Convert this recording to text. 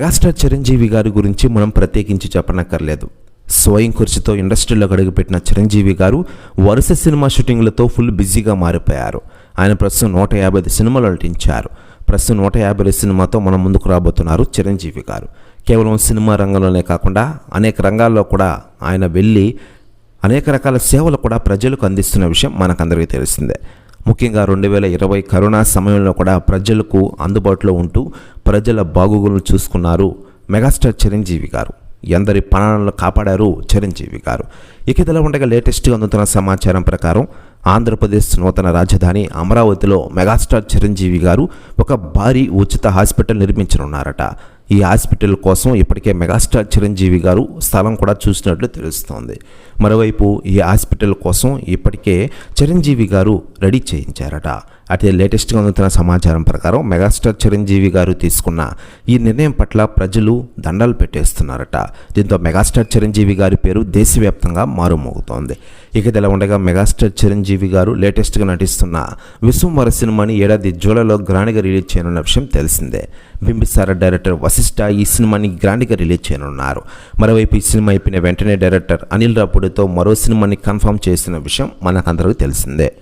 Megastar Chiranjeevi గారి గురించి మనం ప్రత్యేకించి చెప్పనక్కర్లేదు. స్వయం కృషితో ఇండస్ట్రీలో అడుగుపెట్టిన చిరంజీవి గారు వరుస సినిమా షూటింగ్లతో ఫుల్ బిజీగా మారిపోయారు. ఆయన ప్రస్తుతం నూట యాభై ఐదు సినిమాలు నటించారు. ప్రస్తుతం నూట యాభై ఐదు సినిమాతో మన ముందుకు రాబోతున్నారు చిరంజీవి గారు. కేవలం సినిమా రంగంలోనే కాకుండా అనేక రంగాల్లో కూడా ఆయన వెళ్ళి అనేక రకాల సేవలు కూడా ప్రజలకు అందిస్తున్న విషయం మనకందరికీ తెలిసిందే. ముఖ్యంగా రెండు వేల ఇరవై కరోనా సమయంలో కూడా ప్రజలకు అందుబాటులో ఉంటూ ప్రజల బాగోగులను చూసుకున్నారు మెగాస్టార్ చిరంజీవి గారు. ఎందరి ప్రాణాలను కాపాడారు చిరంజీవి గారు. ఇక ఇదిలా ఉండగా లేటెస్ట్గా అందుతున్న సమాచారం ప్రకారం ఆంధ్రప్రదేశ్ నూతన రాజధాని అమరావతిలో మెగాస్టార్ చిరంజీవి గారు ఒక భారీ ఉచిత హాస్పిటల్ నిర్మించనున్నారట. ఈ హాస్పిటల్ కోసం ఇప్పటికే మెగాస్టార్ చిరంజీవి గారు స్థలం కూడా చూసినట్లు తెలుస్తోంది. మరోవైపు ఈ హాస్పిటల్ కోసం ఇప్పటికే చిరంజీవి గారు రెడీ చేయించారట. అయితే లేటెస్ట్గా అందుతున్న సమాచారం ప్రకారం మెగాస్టార్ చిరంజీవి గారు తీసుకున్న ఈ నిర్ణయం పట్ల ప్రజలు దండాలు పెట్టేస్తున్నారట. దీంతో మెగాస్టార్ చిరంజీవి గారి పేరు దేశవ్యాప్తంగా మారుమోగుతోంది. ఇక ఇదిలా ఉండగా మెగాస్టార్ చిరంజీవి గారు లేటెస్ట్గా నటిస్తున్న విశ్వంవర సినిమాని ఏడాది జూలైలో గ్రాండ్గా రిలీజ్ చేయనున్న విషయం తెలిసిందే. బింబిసార డైరెక్టర్ వశిష్ఠ ఈ సినిమాని గ్రాండ్గా రిలీజ్ చేయనున్నారు. మరోవైపు ఈ సినిమా అయిపోయిన వెంటనే డైరెక్టర్ అనిల్ రాపుడితో మరో సినిమాని కన్ఫర్మ్ చేసిన విషయం మనకందరికీ తెలిసిందే.